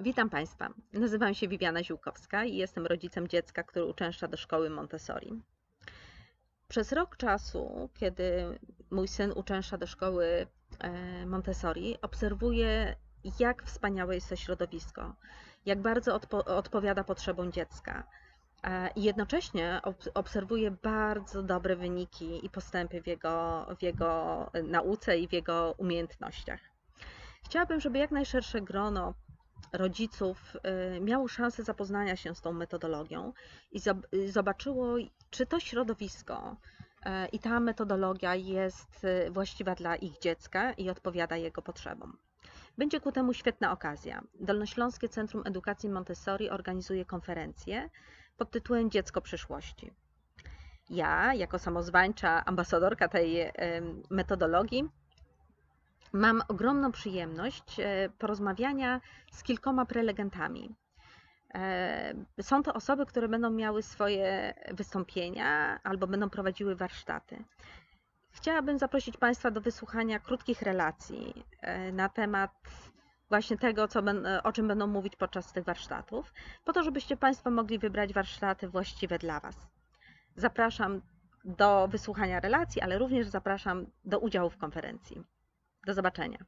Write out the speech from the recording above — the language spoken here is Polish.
Witam Państwa. Nazywam się Viviana Ziółkowska i jestem rodzicem dziecka, które uczęszcza do szkoły Montessori. Przez rok czasu, kiedy mój syn uczęszcza do szkoły e, Montessori, obserwuję, jak wspaniałe jest to środowisko, jak bardzo odpo odpowiada potrzebom dziecka. I jednocześnie obserwuję bardzo dobre wyniki i postępy w jego, w jego nauce i w jego umiejętnościach. Chciałabym, żeby jak najszersze grono rodziców y, miało szansę zapoznania się z tą metodologią i zobaczyło, czy to środowisko y, i ta metodologia jest y, właściwa dla ich dziecka i odpowiada jego potrzebom. Będzie ku temu świetna okazja. Dolnośląskie Centrum Edukacji Montessori organizuje konferencję pod tytułem Dziecko przyszłości. Ja, jako samozwańcza ambasadorka tej metodologii, mam ogromną przyjemność e, porozmawiania z kilkoma prelegentami. E, są to osoby, które będą miały swoje wystąpienia albo będą prowadziły warsztaty. Chciałabym zaprosić Państwa do wysłuchania krótkich relacji e, na temat właśnie tego, co, o czym będą mówić podczas tych warsztatów, po to, żebyście Państwo mogli wybrać warsztaty właściwe dla Was. Zapraszam do wysłuchania relacji, ale również zapraszam do udziału w konferencji. Do zobaczenia.